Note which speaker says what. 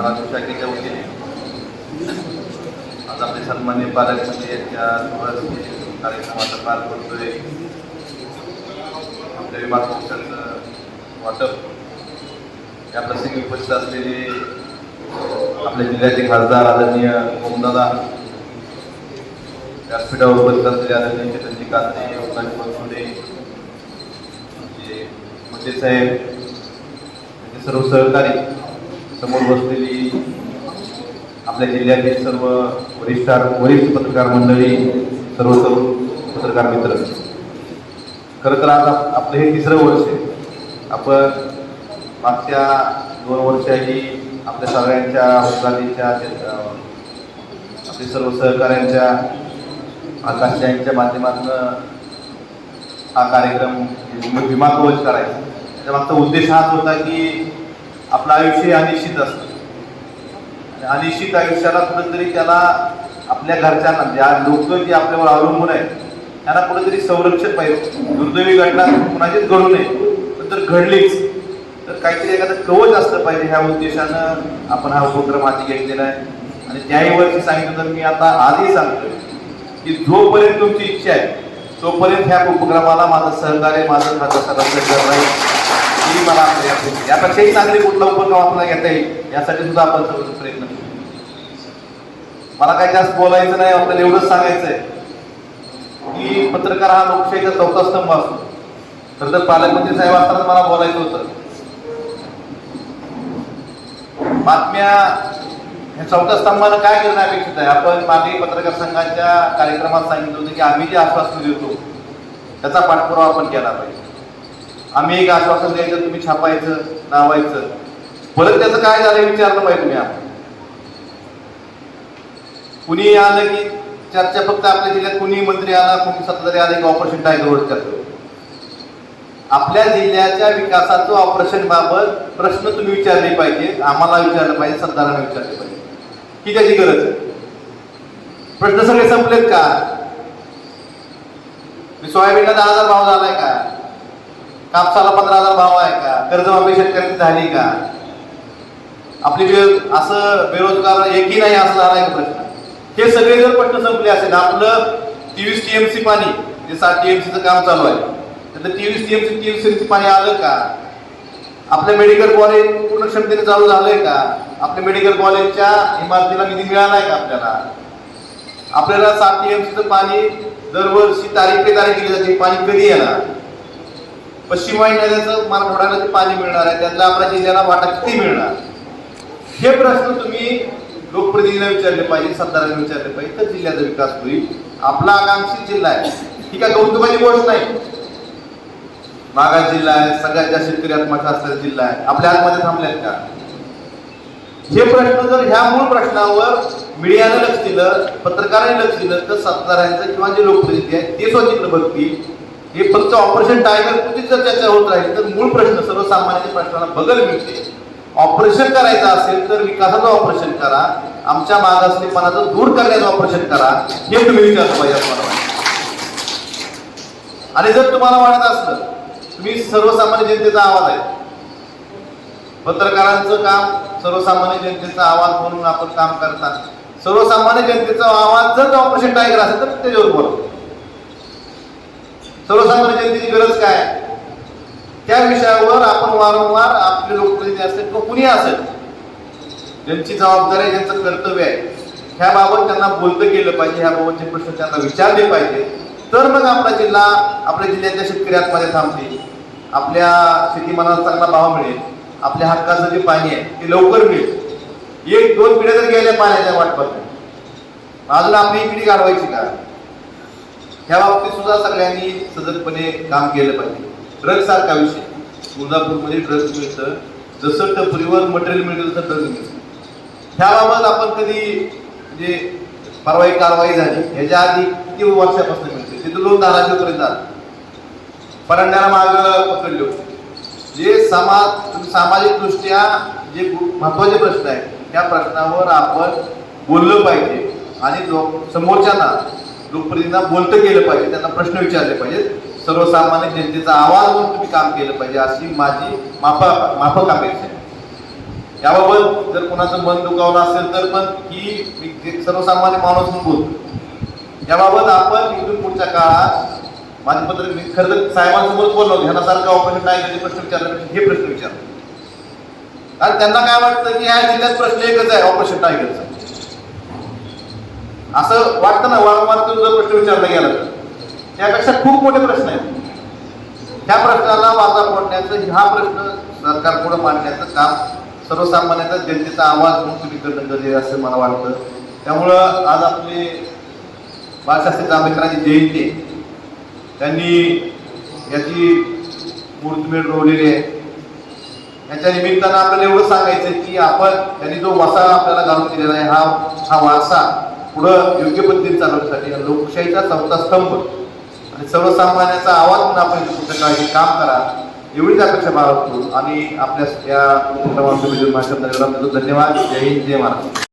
Speaker 1: धाराशिव शाखेच्या वतीने आज आपले सन्मान्य पालकमंत्री म्हणजे यांच्या कार्यक्रमाचा पार पडतोय. आपल्या विमा संस्थांचं वाटप. या प्रसंगी उपस्थित असलेले आपल्या जिल्ह्याचे खासदार आदरणीय ओमदादा. व्यासपीठावर उपस्थित असलेले आदरणीय चेतनजी कांदे ओमदाजी बनसोडे म्हणजे साहेब सर्व सहकारी समोर बसलेली आपल्या जिल्ह्यातील सर्व वरिष्ठ वरिष्ठ पत्रकार मंडळी सर्व सर्व पत्रकार मित्र. खरं तर आज आपलं हे तिसरं वर्ष आहे. आपण मागच्या दोन वर्षाही आपल्या सगळ्यांच्या उद्घाटीच्या आपले सर्व सहकाऱ्यांच्या आकाशयांच्या माध्यमातून हा कार्यक्रम विमा- विमा कवच करायचा. त्याच्या मागचा उद्देश हाच होता की आपलं आयुष्य अनिश्चित असतं. आणि अनिश्चित आयुष्याला कुठेतरी त्याला आपल्या घरच्यांना म्हणजे ज्या लोक जे आपल्यावर अवलंबून आहेत त्यांना कुठेतरी संरक्षण पाहिजे. दुर्दैवी घटना कुणाचीच घडू नये पण जर घडलीच तर काहीतरी एखादं कवच असलं पाहिजे ह्या उद्देशानं आपण हा उपक्रम आधी घेतलेला आहे. आणि त्याही वर्षी सांगितलं तर मी आता आधी सांगतोय की जोपर्यंत तुमची इच्छा आहे तोपर्यंत ह्या उपक्रमाला माझं सहकार्य माझं खातं सर्व राहील ही मला यापेक्षाही चांगली कुठला उपक्रम आपल्याला घेता येईल यासाठी सुद्धा आपण सर्व प्रयत्न करू. मला काही जास्त बोलायचं नाही आपल्याला एवढंच सांगायचं आहे की पत्रकार हा लोकशाहीचा चौथा स्तंभ असतो. तर तर पालकमंत्री साहेब असताना मला बोलायचं होतं. बातम्या हे चौथ्या स्तंभानं काय करणं अपेक्षित आहे? आपण मागे पत्रकार संघाच्या कार्यक्रमात सांगितलं होतं की आम्ही जे आश्वासन देतो त्याचा पाठपुरावा आपण केला पाहिजे. आम्ही एक आश्वासन द्यायचं तुम्ही छापायचं नावायचं. परत त्याचं काय झालं विचारलं पाहिजे तुम्ही आपण कुणी आलं की चर्चा फक्त आपल्या जिल्ह्यात कुणी मंत्री आला कुणी सत्ताधारी आले की ऑपरेशन टायगरवर करतो आपल्या जिल्ह्याच्या विकासाचं ऑपरेशन बाबत प्रश्न तुम्ही विचारले पाहिजे आम्हाला विचारलं पाहिजे सत्तारांना विचारले पाहिजे. की त्याची गरज आहे. प्रश्न सगळे संपलेत का? मी सोयाबीनला दहा हजार भाव झालाय का? कापसाला पंधरा हजार भाव आहे का? कर्जमाफी शेतकऱ्यांची झाली का? आपली बे- असं बेरोजगार एकही नाही असं झाला का प्रश्न? हे सगळे जर प्रश्न संपले असेल आपलं तेवीस टीएमसी पाणी जे सात टीएमसीचं काम चालू आहे तर तेवीस टीएमसी टीएमसी पाणी आलं का? आपलं मेडिकल कॉलेज पूर्ण क्षमतेने चालू झालंय का? आपल्या मेडिकल कॉलेजच्या इमारतीला निधी मिळालाय का आपल्याला? आपल्याला सात टीएमसीचं पाणी दरवर्षी तारीख ते तारीख दिली जाते पाणी कधी येणार? पश्चिम वाहिनी नद्याचं मराठवाड्याला जे पाणी मिळणार आहे त्यातला आपल्या जिल्ह्याला वाटा किती मिळणार? हे प्रश्न तुम्ही लोकप्रतिनिधींना विचारले पाहिजे सत्तारांना विचारले पाहिजे तर जिल्ह्याचा विकास होईल. आपला आकांक्षी जिल्हा आहे. ही काय कौतुकाची गोष्ट नाही. मागास जिल्हा आहे सगळ्यात जास्त शेतकरी आत्महत्या असलेला जिल्हा आहे. आपल्या आतमध्ये थांबल्यात का? हे प्रश्न जर ह्या मूळ प्रश्नावर मीडियानं लक्ष दिलं पत्रकारांनी लक्ष दिलं तर सत्तारांचं किंवा जे लोकप्रतिनिधी आहेत ते स्वतंत्र बघतील. हे फक्त ऑपरेशन टायगर पुरतीच जर चर्चा होत राहील तर मूळ प्रश्न सर्वसामान्य प्रश्नाला बगल मिळते. ऑपरेशन करायचं असेल तर विकासाचं ऑपरेशन करा आमच्या मागासलेपणाचं दूर करण्याचं ऑपरेशन करा हे तुम्ही विचारलं पाहिजे असं आणि जर तुम्हाला वाटत असलं तुम्ही सर्वसामान्य जनतेचा आवाज आहे. पत्रकारांचं काम सर्वसामान्य जनतेचा आवाज म्हणून आपण काम करता. सर्वसामान्य जनतेचा आवाज जर ऑपरेशन टायगर असेल तर त्याच्यावर बोला. सर्वसामान्य जनतेची गरज काय? त्या विषयावर आपण वारंवार आपले लोकप्रतिनिधी असेल किंवा कुणी असेल ज्यांची जबाबदारी आहे, ज्यांचं कर्तव्य आहे ह्याबाबत त्यांना बोलतं केलं पाहिजे ह्याबाबतचे प्रश्न त्यांना विचारले पाहिजे. तर मग आपला जिल्हा आपल्या जिल्ह्यातल्या शेतकरी आतमध्ये थांबतील. आपल्या शेतीमालाला चांगला भाव मिळेल. आपल्या हक्काचं जे पाणी आहे ते लवकर मिळेल. एक दोन पिढ्या जर गेल्या पाण्याच्या वाटपात. अजून आपली पिढी गाढवायची का? ह्या बाबतीत सुद्धा सगळ्यांनी सजगपणे काम केलं पाहिजे. ड्रग सारखा विषय. तुळजापूरमध्ये ड्रग्ज मिळतं. जसं टपरीवर मटेरियल मिळतं तसं ड्रग मिळतं. ह्याबाबत आपण कधी म्हणजे परवा एक कारवाई झाली. ह्याच्या आधी किती वर्षापासून मिळते? तिथं लोक धाराशिवपर्यंत आले. परंड्याला माग पकडले होते. जे समाज सामाजिकदृष्ट्या जे महत्त्वाचे प्रश्न आहेत त्या प्रश्नावर आपण बोललं पाहिजे. आणि समोरच्यांना लोकप्रतिनिधींना बोलतं केलं पाहिजे त्यांना प्रश्न विचारले पाहिजेत सर्वसामान्य जनतेचा आवाज म्हणून तुम्ही काम केलं पाहिजे अशी माझी माफक माफक अपेक्षा आहे. याबाबत जर कोणाचं मन दुखावलं असेल तर पण ही मी एक सर्वसामान्य माणूस म्हणून बोलतो. याबाबत आपण इथून पुढच्या काळात माझे पत्र मी खरं तर साहेबांसोबत बोललो ह्यानासारखं ऑपरेशन टायगरचे प्रश्न विचारल्यापेक्षा हे प्रश्न विचारले. कारण त्यांना काय वाटतं की ह्या जिल्ह्यात प्रश्न एकच आहे ऑपरेशन टायगरचा. असं वाटतं ना वारंवार जर प्रश्न विचारला गेला त्यापेक्षा खूप मोठे प्रश्न आहेत. ह्या प्रश्नाला वाचा फोडण्याचं हा प्रश्न सरकार पुढे मांडण्याचं काम सर्वसामान्यांचा जनतेचा आवाज म्हणून तुम्ही करणं गरजेचं असं मला वाटतं. त्यामुळं आज आपले बाळशास्त्री जांभेकरांची जयंती आहे. त्यांनी याची मूर्ती रोवलेली आहे. याच्या निमित्तानं आपल्याला एवढं सांगायचं की आपण त्यांनी जो वासा आपल्याला घालून दिलेला आहे हा हा वारसा पुढं योग्य पद्धतीने चालवण्यासाठी लोकशाहीचा चौथा स्तंभ. आणि सर्वसामान्यांचा आवाज म्हणून आपण इथे काम करा एवढीच अपेक्षा बाळगतो. आणि आपल्या या धन्यवाद. जय हिंद जय महाराष्ट्र.